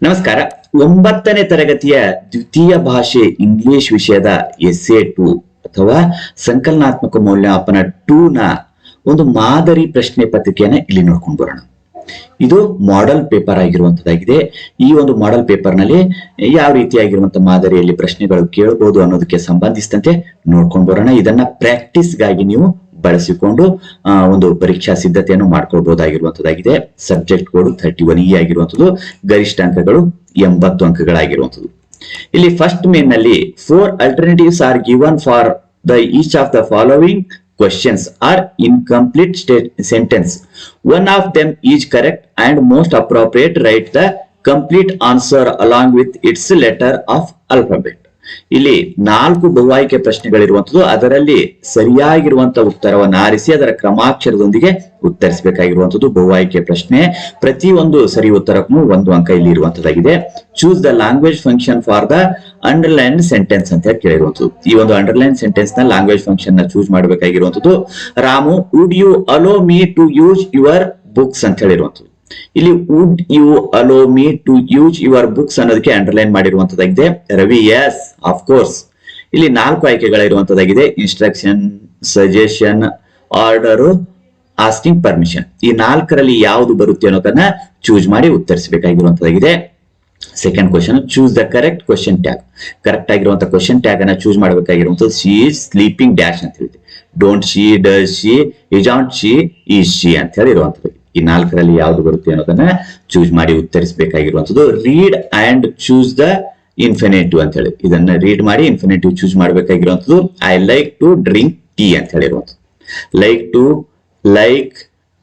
ನಮಸ್ಕಾರ. ಒಂಬತ್ತನೇ ತರಗತಿಯ ದ್ವಿತೀಯ ಭಾಷೆ ಇಂಗ್ಲಿಷ್ ವಿಷಯದ ಎಸ್ ಎ ಟು ಅಥವಾ ಸಂಕಲನಾತ್ಮಕ ಮೌಲ್ಯಮಾಪನ ಟೂ ನ ಒಂದು ಮಾದರಿ ಪ್ರಶ್ನೆ ಪತ್ರಿಕೆಯನ್ನ ಇಲ್ಲಿ ನೋಡ್ಕೊಂಡು ಬರೋಣ. ಇದು ಮಾಡೆಲ್ ಪೇಪರ್ ಆಗಿರುವಂತದ್ದಾಗಿದೆ. ಈ ಒಂದು ಮಾಡೆಲ್ ಪೇಪರ್ನಲ್ಲಿ ಯಾವ ರೀತಿಯಾಗಿರುವಂತಹ ಮಾದರಿಯಲ್ಲಿ ಪ್ರಶ್ನೆಗಳು ಕೇಳಬಹುದು ಅನ್ನೋದಕ್ಕೆ ಸಂಬಂಧಿಸಿದಂತೆ ನೋಡ್ಕೊಂಡು ಬರೋಣ. ಇದನ್ನ ಪ್ರಾಕ್ಟೀಸ್ಗಾಗಿ ನೀವು ಬಳಸಿಕೊಂಡು ಒಂದು ಪರೀಕ್ಷಾ ಸಿದ್ಧತೆಯನ್ನು ಮಾಡ್ಕೊಳ್ಬಹುದಾಗಿರುವಂತದ್ದಾಗಿದೆ. Subject code thirty one E ಆಗಿರುವಂತದ್ದು, ಗರಿಷ್ಠ ಅಂಕಗಳು ಎಂಬತ್ತು ಅಂಕಗಳಾಗಿರುವಂತದ್ದು. ಇಲ್ಲಿ first ಮೇನ್ನಲ್ಲಿ four alternatives are given for the each of the following questions are incomplete sentence one of them is correct and most appropriate write the complete answer along with its letter of alphabet ಇಲ್ಲಿ ನಾಲ್ಕು ಬಹುಆಯ್ಕೆ ಪ್ರಶ್ನೆಗಳಿರುವಂತದ್ದು ಅದರಲ್ಲಿ ಸರಿಯಾಗಿರುವಂತಹ ಉತ್ತರವನ್ನು ಆರಿಸಿ, ಅದರ ಕ್ರಮಾಕ್ಷರದೊಂದಿಗೆ ಉತ್ತರಿಸಬೇಕಾಗಿರುವಂತದ್ದು ಬಹುಆಯ್ಕೆ ಪ್ರಶ್ನೆ. ಪ್ರತಿ ಒಂದು ಸರಿ ಉತ್ತರಕ್ಕೂ ಒಂದು ಅಂಕ ಇಲ್ಲಿ ಇರುವಂತದ್ದಾಗಿದೆ choose the language function for the underline sentence ಅಂತ ಹೇಳಿ ಕೇಳಿರುವಂತದ್ದು ಈ ಒಂದು ಅಂಡರ್ಲೈನ್ ಸೆಂಟೆನ್ಸ್ನ ಲ್ಯಾಂಗ್ವೇಜ್ ಫಂಕ್ಷನ್ನ choose ಮಾಡಬೇಕಾಗಿರುವಂತದ್ದು Ramu would you allow me to use your books ಅಂತ ಹೇಳಿರುವಂತದ್ದು ಇಲ್ಲಿ would you allow me to use your books ಅನ್ನೋದಕ್ಕೆ ಅಂಡರ್ಲೈನ್ ಮಾಡಿರುವಂತದ್ದಾಗಿದೆ. ರವಿ ಎಸ್ ಆಫ್ ಕೋರ್ಸ್ ಇಲ್ಲಿ ನಾಲ್ಕು ಆಯ್ಕೆಗಳಿರುವಂತದ್ದಾಗಿದೆ. Instruction suggestion order asking permission ಈ ನಾಲ್ಕರಲ್ಲಿ ಯಾವುದು ಬರುತ್ತೆ ಅನ್ನೋದನ್ನ ಚೂಸ್ ಮಾಡಿ ಉತ್ತರಿಸಬೇಕಾಗಿರುವಂತದ್ದಾಗಿದೆ. Second question choose the correct question tag correct ಆಗಿರುವಂತಹ ಕ್ವಶನ್ ಟ್ಯಾಗ್ ಅನ್ನ ಚೂಸ್ ಮಾಡಬೇಕಾಗಿರುವಂತದ್ದು. ಇಸ್ ಸ್ಲೀಪಿಂಗ್ ಡ್ಯಾಶ್ ಅಂತ ಹೇಳಿದೆ. Don't she does she she is she ಅಂತ ಹೇಳಿ ಇರುವಂತದ್ದು ಈ ನಾಲ್ಕರಲ್ಲಿ ಯಾವ್ದು ಬರುತ್ತೆ ಅನ್ನೋದನ್ನ ಚೂಸ್ ಮಾಡಿ ಉತ್ತರಿಸಬೇಕಾಗಿರುವಂತದ್ದು read and choose the infinitive ಅಂತ ಹೇಳಿ. ಇದನ್ನ ರೀಡ್ ಮಾಡಿ infinitive choose ಮಾಡಬೇಕಾಗಿರುವಂತದ್ದು I like to drink tea ಅಂತ ಹೇಳಿರುವಂತದ್ದು like to like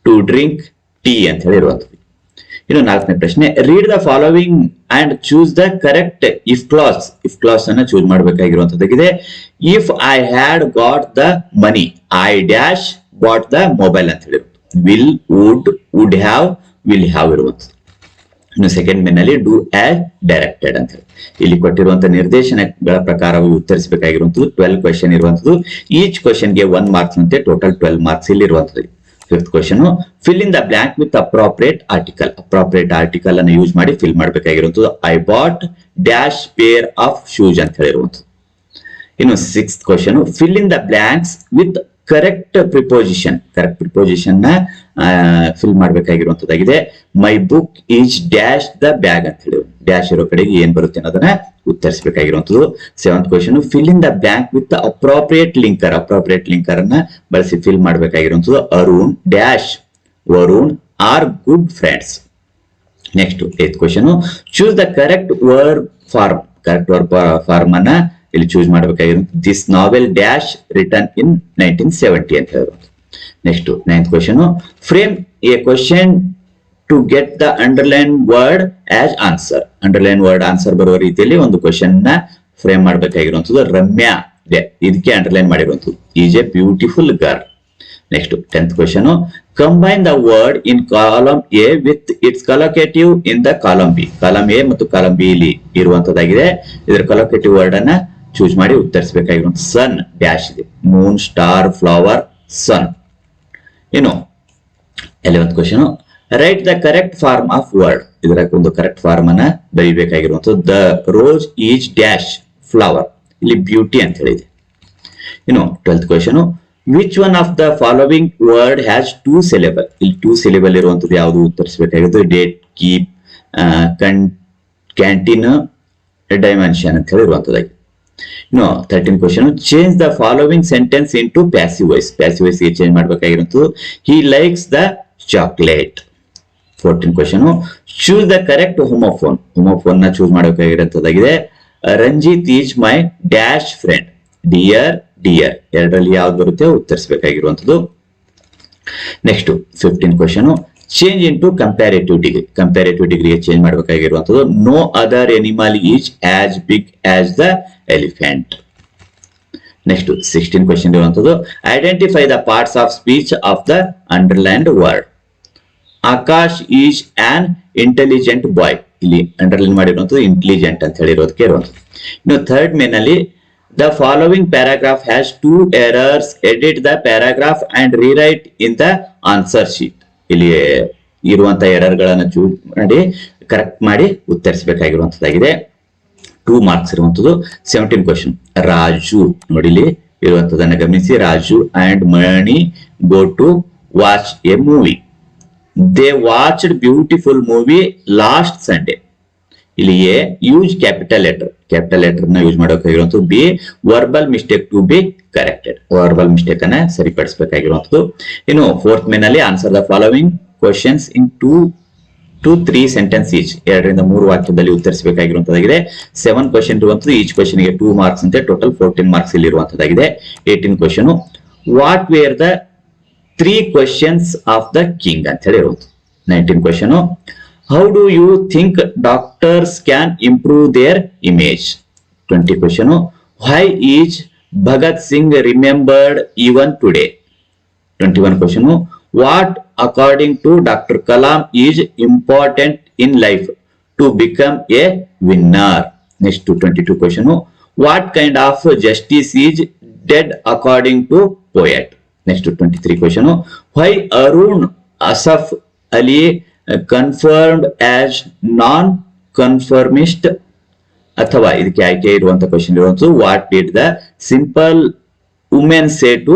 to drink tea ಅಂತ ಹೇಳಿರುವಂತದ್ದು ಇನ್ನು ನಾಲ್ಕನೇ ಪ್ರಶ್ನೆ read the following and choose the correct if clause if clause ಅನ್ನ choose ಮಾಡಬೇಕಾಗಿರುವಂತದ್ದಾಗಿದೆ if I had got the money I dash got the mobile ಅಂತ ಹೇಳಿ will would would have will have ಇರುವಂತದ್ದು ಇನ್ನು ಸೆಕೆಂಡ್ ಮೇನ್ನಲ್ಲಿ ಡೂ ಆಸ್ ಡೈರೆಕ್ಟೆಡ್ ಅಂತ ಹೇಳಿ. ಇಲ್ಲಿ ಕೊಟ್ಟಿರುವಂತಹ ನಿರ್ದೇಶನಗಳ ಪ್ರಕಾರ ಉತ್ತರಿಸಬೇಕಾಗಿರುವಂತದ್ದು ಟ್ವೆಲ್ ಕ್ವೆಶನ್ ಇರುವಂತದ್ದು ಈಚ್ಗೆ ಒನ್ ಮಾರ್ಕ್ಸ್ ಅಂತೆ ಟೋಟಲ್ ಟ್ವೆಲ್ ಮಾರ್ಕ್ಸ್ ಇಲ್ಲಿ ಇರುವಂತದ್ದು fifth question fill in the blank with appropriate article appropriate article ಅನ್ನು ಯೂಸ್ ಮಾಡಿ fill ಮಾಡಬೇಕಾಗಿರುವಂತದ್ದು I bought dash pair of shoes ಅಂತ ಹೇಳಿರುವಂತದ್ದು ಇನ್ನು sixth question fill in the blanks with correct preposition correct ಪ್ರಿಪೋಸಿಷನ್ನ fill ಮಾಡಬೇಕಾಗಿರುವಂತದ್ದಾಗಿದೆ my book is dash the bag ಅಂತ ಹೇಳಿ. Dash ಇರೋ ಕಡೆಗೆ ಏನ್ ಬರುತ್ತೆ ಅನ್ನೋದನ್ನ ಉತ್ತರಿಸಬೇಕಾಗಿರುವಂತದ್ದು seventh question fill in the bank with appropriate linker appropriate linker ಅನ್ನ ಬಳಸಿ fill ಮಾಡಬೇಕಾಗಿರುವಂತದ್ದು Arun dash, Varun are good friends. Next eighth question choose the correct word form correct word form ಅನ್ನ ಇಲ್ಲಿ ಚೂಸ್ ಮಾಡಬೇಕಾಗಿರೋದು. This novel dash return in nineteen seventy ಅಂತ ಹೇಳೋದು next ninth question frame a question to get the underline word as answer underline word answer ಬರುವ ರೀತಿಯಲ್ಲಿ ಒಂದು ಕ್ವಶನ್ನ frame ಮಾಡಬೇಕಾಗಿರುವಂತದ್ದು Ramya ಇದೆ. ಇದಕ್ಕೆ ಅಂಡರ್ಲೈನ್ ಮಾಡಿರುವಂತದ್ದು is a beautiful girl next tenth question combine the word in column A with its collocative in the column B column A ಮತ್ತು column B ಇಲ್ಲಿ ಇರುವಂತದ್ದಾಗಿದೆ ಇದರ ಕಲೋಕೇಟಿವ್ ವರ್ಡ್ ಅನ್ನ ಚೂಸ್ ಮಾಡಿ ಉತ್ತರಿಸಬೇಕಾಗಿರುವಂತ ಸನ್ ಡ್ಯಾಶ್ ಇದೆ. ಮೂನ್ ಸ್ಟಾರ್ ಫ್ಲವರ್ ಸನ್ ಏನು eleventh question write the correct form of word ಇದರ ಒಂದು ಕರೆಕ್ಟ್ ಫಾರ್ಮ್ ಅನ್ನ ಬರೀಬೇಕಾಗಿರುವಂತದ್ದು the rose each dash flower ಇಲ್ಲಿ ಬ್ಯೂಟಿ ಅಂತ ಹೇಳಿದೆ. ಇನ್ನು twelfth question which one of the following word has two syllable ಇಲ್ಲಿ two syllable ಇರುವಂತದ್ದು ಯಾವುದು ಉತ್ತರಿಸಬೇಕಾಗಿರೋದು ಡೇಟ್ ಕೀಪ್ ಕ್ಯಾಂಟೀನ್ ಡೈಮೆನ್ಷನ್ ಅಂತ ಹೇಳಿ ಇರುವಂತದ್ದಾಗಿ ಇನ್ನು thirteen question change the following sentence into passive voice passive ವೈಸ್ಗೆ change ಮಾಡಬೇಕಾಗಿರುವಂತದ್ದು he likes the chocolate fourteen question choose the correct homophone ಹೋಮೋಫೋನ್ನ choose ಮಾಡಬೇಕಾಗಿರುವಂತದ್ದಾಗಿದೆ Ranjith is my dash friend dear dear ಎರಡರಲ್ಲಿ ಯಾವ್ದು ಬರುತ್ತೆ ಉತ್ತರಿಸಬೇಕಾಗಿರುವಂತದ್ದು next fifteen question change into comparative degree comparative ಡಿಗ್ರಿಗೆ change ಮಾಡಬೇಕಾಗಿರುವಂತದ್ದು no other animal is as big as the elephant next sixteen question ಇರುವಂತದ್ದು identify the parts of speech of the underlined word Akash is an intelligent boy ಇಲ್ಲಿ underline ಮಾಡಿರುವಂತದ್ದು intelligent ಅಂತ ಹೇಳಿರೋದಕ್ಕೆ ಇರುವಂತದ್ದು ಇನ್ನು third main ಅಲ್ಲಿ the following paragraph has two errors edit the paragraph and rewrite in the answer sheet ಇಲ್ಲಿ ಇರುವಂತ ಎರರ್ಗಳನ್ನು ಚೂಸ್ ಮಾಡಿ ಕರೆಕ್ಟ್ ಮಾಡಿ ಉತ್ತರಿಸಬೇಕಾಗಿರುವಂತದ್ದಾಗಿದೆ ಟೂ ಮಾರ್ಕ್ಸ್ ಇರುವಂತದ್ದು ಸೆವೆಂಟೀನ್ ಕ್ವಶನ್ ರಾಜು ನೋಡಿ ಇರುವಂತದನ್ನ ಗಮನಿಸಿ. Raju and Mani go to watch a movie they watched beautiful movie last Sunday ಇಲ್ಲಿ A use capital letter capital ಲೆಟರ್ನ use ಮಾಡಬೇಕಾಗಿರುವಂತದ್ದು B verbal mistake to be corrected verbal mistake ಅನ್ನ ಸರಿಪಡಿಸಬೇಕಾಗಿರುವಂತದ್ದು. ಇನ್ನು fourth main ಅಲ್ಲಿ answer the following questions in two to three sentence each ಎರಡರಿಂದ ಮೂರು ವಾಕ್ಯದಲ್ಲಿ ಉತ್ತರಿಸಬೇಕಾಗಿರುವಂತದ್ದಾಗಿದೆ seven question ಇರುವಂತದ್ದು ಈಚ್ ಕ್ವಶನ್ಗೆ ಟೂ ಮಾರ್ಕ್ಸ್ ಅಂತ ಟೋಟಲ್ ಫೋರ್ಟೀನ್ ಮಾರ್ಕ್ಸ್ ಇಲ್ಲಿ ಇರುವಂತದ್ದಾಗಿದೆ eighteen question what were the three questions of the king ಅಂತ ಹೇಳಿ ಇರುವಂತ nineteen question how do you think doctors can improve their image twenty question why is Bhagat Singh remembered even today 21 question what according to dr kalam is important in life to become a winner next to 22 question what kind of justice is dead according to poet next to 23 question why arun asaf ali uh, confirmed as non conformist ಅಥವಾ ಇದಕ್ಕೆ ಆಯ್ಕೆ ಇರುವಂತ question ಇರುವಂತದ್ದು what did the simple women say to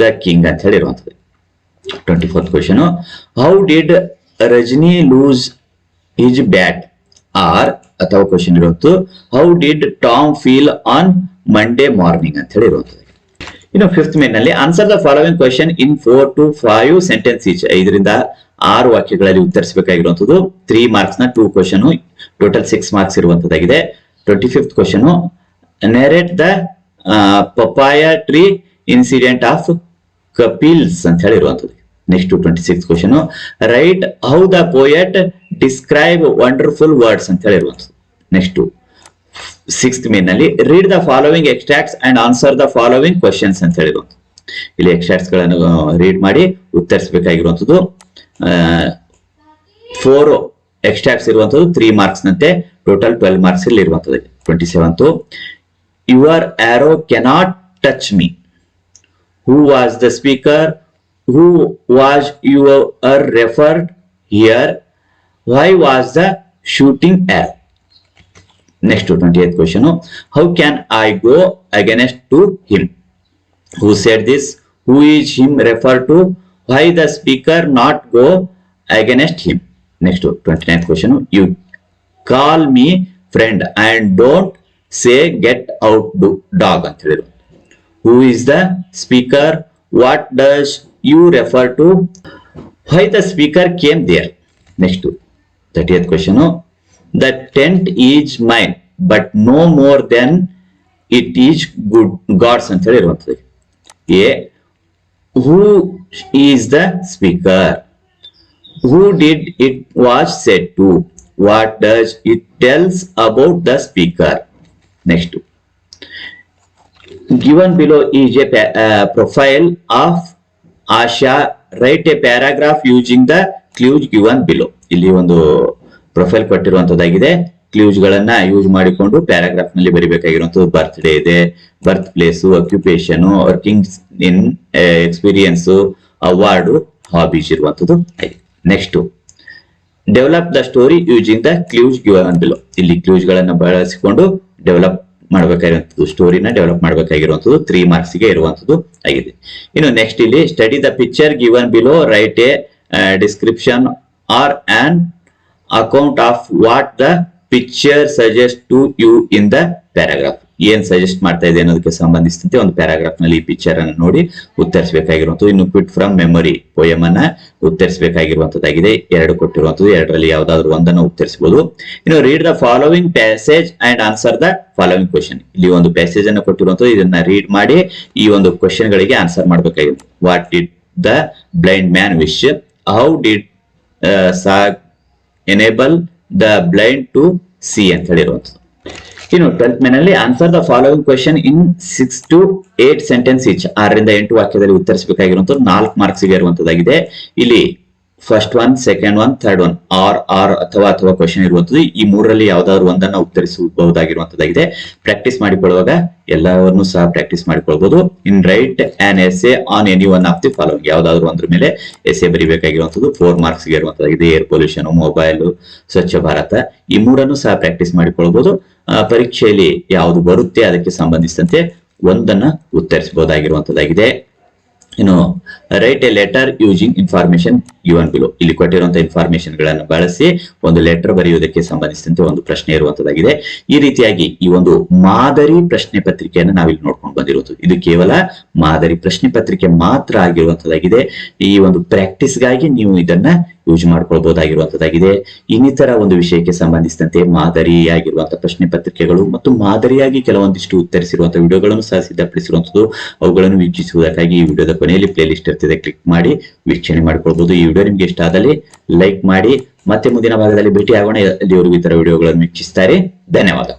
the king ಅಂತ ಹೇಳಿ ಇರುವಂತದ್ದು fourth question how did Rajani lose his bat or ಅಥವಾ question ಇರುವಂತು how did Tom feel on Monday morning ಅಂತ ಹೇಳಿ ಇರುವಂತದ್ದು ಇನ್ನು fifth ಮೇನ್ನಲ್ಲಿ answer the following question in four to five sentence each ಐದರಿಂದ ಆರು ವಾಕ್ಯಗಳಲ್ಲಿ ಉತ್ತರಿಸಬೇಕಾಗಿರುವಂತದ್ದು three ಮಾರ್ಕ್ಸ್ನ two question total six marks ಇರುವಂತದ್ದಾಗಿದೆ twenty fifth question narrate the papaya tree incident of ಕಪಿಲ್ಸ್ ಅಂತ ಹೇಳಿ ಇರುವಂತದ್ದು next twenty six question right how the poet describe wonderful words ಅಂತ ಹೇಳಿರುವಂಥದ್ದು. Next sixth ಮೇನ್ನಲ್ಲಿ read the following extracts and answer the following questions ಅಂತ ಹೇಳಿರುವಂತ ಇಲ್ಲಿ ಎಕ್ಸ್ಟ್ರಾಕ್ಟ್ಸ್ಗಳನ್ನು read ಮಾಡಿ ಉತ್ತರಿಸಬೇಕಾಗಿರುವಂತದ್ದು ಫೋರ್ ಎಕ್ಸ್ಟ್ರಾಕ್ಟ್ಸ್ ಇರುವಂತದ್ದು ತ್ರೀ ಮಾರ್ಕ್ಸ್ ನಂತೆ ಟೋಟಲ್ ಟ್ವೆಲ್ ಮಾರ್ಕ್ಸ್ ಇಲ್ಲಿ ಇರುವಂತದ್ದು twenty seventh your arrow cannot touch me who was the speaker? who was you are referred here why was the shooting at next to 28th question how can i go against to him who said this who is him referred to why the speaker not go against him next to 29th question you call me friend and don't say get out do- dog ಅಂತ ಹೇಳಿದ್ರು who is the speaker what does you refer to why the speaker came there next to 30th question the tent is mine but no more than it is good god's ಅಂತ ಹೇಳಿ ಇರುವಂತದ್ದು a who is the speaker who did it was said to what does it tells about the speaker next given below is a pa- uh, profile write a paragraph using the clues given below. ಇಲ್ಲಿ ಒಂದು profile ಕೊಟ್ಟಿರುವಂತದ್ದಾಗಿದೆ. Clues ಗಳನ್ನ use ಮಾಡಿಕೊಂಡು ಪ್ಯಾರಾಗ್ರಾಫ್ನಲ್ಲಿ ಬರಿಬೇಕಾಗಿರುವಂತದ್ದು birthday ಇದೆ birth place occupation working in experience award hobbies ಇರುವಂತದ್ದು next develop the story using the clues given below ಇಲ್ಲಿ ಕ್ಲೂಸ್ ಗಳನ್ನ ಬಳಸಿಕೊಂಡು ಡೆವಲಪ್ ಮಾಡಬೇಕಾಗಿರುವಂತದ್ದು ಸ್ಟೋರಿನ ಡೆವಲಪ್ ಮಾಡಬೇಕಾಗಿರುವಂಥದ್ದು ತ್ರೀ ಮಾರ್ಕ್ಸ್ಗೆ ಇರುವಂತದ್ದು ಆಗಿದೆ. ಇನ್ನು ನೆಕ್ಸ್ಟ್ ಇಲ್ಲಿ study the picture given below write a description or an account of what the picture suggest to you in the paragraph ಏನ್ ಸಜೆಸ್ಟ್ ಮಾಡ್ತಾ ಇದೆ ಅನ್ನೋದಕ್ಕೆ ಸಂಬಂಧಿಸಿದಂತೆ ಒಂದು ಪ್ಯಾರಾಗ್ರಾಫ್ನಲ್ಲಿ ಈ ಪಿಕ್ಚರ್ ಅನ್ನು ನೋಡಿ ಉತ್ತರಿಸಬೇಕಾಗಿರುವಂತದ್ದು ಇನ್ನು ಕ್ವಿಟ್ ಫ್ರಮ್ ಮೆಮೊರಿ ಪೋಯಮ್ ಅನ್ನ ಉತ್ತರಿಸಬೇಕಾಗಿರುವಂತದ್ದಾಗಿದೆ ಎರಡು ಕೊಟ್ಟಿರುವಂತದ್ದು ಎರಡರಲ್ಲಿ ಯಾವ್ದಾದ್ರು ಒಂದನ್ನು ಉತ್ತರಿಸಬಹುದು. ಇನ್ನು read the following passage and answer the following question ಇಲ್ಲಿ ಒಂದು ಪ್ಯಾಸೇಜ್ ಅನ್ನು ಕೊಟ್ಟಿರುವಂತದ್ದು ಇದನ್ನ ರೀಡ್ ಮಾಡಿ ಈ ಒಂದು ಕ್ವಶನ್ ಗಳಿಗೆ ಆನ್ಸರ್ ಮಾಡಬೇಕಾಗಿದೆ what did the blind man wish how did saag enable the blind to see ಅಂತ ಹೇಳಿರುವಂತದ್ದು ಇನ್ನು ಟ್ವೆಲ್ತ್ ಮೇನಲ್ಲಿ answer the following question in six to eight sentence each ಆರರಿಂದ ಎಂಟು ವಾಕ್ಯದಲ್ಲಿ ಉತ್ತರಿಸಬೇಕಾಗಿರುವಂತಹ ನಾಲ್ಕು ಮಾರ್ಕ್ಸ್ಗೆ ಇರುವಂತದ್ದಾಗಿದೆ. ಇಲ್ಲಿ first one second one third one or or ಅಥವಾ ಅಥವಾ ಕ್ವಶನ್ ಇರುವಂತದ್ದು ಈ ಮೂರರಲ್ಲಿ ಯಾವ್ದಾದ್ರು ಒಂದನ್ನ ಉತ್ತರಿಸಬಹುದಾಗಿರುವಂತದ್ದಾಗಿದೆ ಪ್ರಾಕ್ಟೀಸ್ ಮಾಡಿಕೊಳ್ಳುವಾಗ ಎಲ್ಲವನ್ನು ಸಹ ಪ್ರಾಕ್ಟೀಸ್ ಮಾಡಿಕೊಳ್ಬಹುದು ಇನ್ write an essay on any one of the following ಯಾವ್ದಾದ್ರು ಒಂದ್ರ ಮೇಲೆ ಎಸ್ ಎ ಬರಿಬೇಕಾಗಿರುವಂತದ್ದು ಫೋರ್ ಮಾರ್ಕ್ಸ್ಗೆ ಇರುವಂತದ್ದಾಗಿದೆ air pollution mobile Swachh Bharat. ಈ ಮೂರನ್ನು ಸಹ ಪ್ರಾಕ್ಟೀಸ್ ಮಾಡಿಕೊಳ್ಬಹುದು ಪರೀಕ್ಷೆಯಲ್ಲಿ ಯಾವುದು ಬರುತ್ತೆ, ಅದಕ್ಕೆ ಸಂಬಂಧಿಸಿದಂತೆ ಒಂದನ್ನ ಉತ್ತರಿಸಬಹುದಾಗಿರುವಂತದ್ದಾಗಿದೆ ಇನ್ನು write a letter using information given below ಇಲ್ಲಿ ಕೊಟ್ಟಿರುವಂತಹ ಇನ್ಫಾರ್ಮೇಶನ್ಗಳನ್ನು ಬಳಸಿ ಒಂದು ಲೆಟರ್ ಬರೆಯುವುದಕ್ಕೆ ಸಂಬಂಧಿಸಿದಂತೆ ಒಂದು ಪ್ರಶ್ನೆ ಇರುವಂತದ್ದಾಗಿದೆ. ಈ ರೀತಿಯಾಗಿ ಈ ಒಂದು ಮಾದರಿ ಪ್ರಶ್ನೆ ಪತ್ರಿಕೆಯನ್ನು ನಾವಿಲ್ಲಿ ನೋಡ್ಕೊಂಡು ಬಂದಿರುವುದು. ಇದು ಕೇವಲ ಮಾದರಿ ಪ್ರಶ್ನೆ ಪತ್ರಿಕೆ ಮಾತ್ರ ಆಗಿರುವಂತದ್ದಾಗಿದೆ. ಈ ಒಂದು ಪ್ರಾಕ್ಟೀಸ್ಗಾಗಿ ನೀವು ಇದನ್ನ ಯೂಸ್ ಮಾಡ್ಕೊಳ್ಬಹುದಾಗಿರುವಂತದ್ದಾಗಿದೆ ಇನ್ನಿತರ ಒಂದು ವಿಷಯಕ್ಕೆ ಸಂಬಂಧಿಸಿದಂತೆ ಮಾದರಿಯಾಗಿರುವಂತಹ ಪ್ರಶ್ನೆ ಪತ್ರಿಕೆಗಳು ಮತ್ತು ಮಾದರಿಯಾಗಿ ಕೆಲವೊಂದಿಷ್ಟು ಉತ್ತರಿಸಿರುವಂತಹ ವಿಡಿಯೋಗಳನ್ನು ಸಹ ಸಿದ್ಧಪಡಿಸಿರುವಂತದ್ದು, ಅವುಗಳನ್ನು ವೀಕ್ಷಿಸುವುದಕ್ಕಾಗಿ ಈ ವಿಡಿಯೋದ ಕೊನೆಯಲ್ಲಿ ಪ್ಲೇಲಿಸ್ಟ್ ಇರ್ತದೆ ಕ್ಲಿಕ್ ಮಾಡಿ ವೀಕ್ಷಣೆ ಮಾಡ್ಕೊಳ್ಬಹುದು ಈ ನಿಮ್ಗೆ ಇಷ್ಟ ಆದಲ್ಲಿ ಲೈಕ್ ಮಾಡಿ ಮತ್ತೆ ಮುಂದಿನ ಭಾಗದಲ್ಲಿ ಭೇಟಿ ಆಗೋಣ ಅಲ್ಲಿವರೆಗೂ ಇತರ ವಿಡಿಯೋಗಳನ್ನು ವೀಕ್ಷಿಸ್ತಾರೆ ಧನ್ಯವಾದ.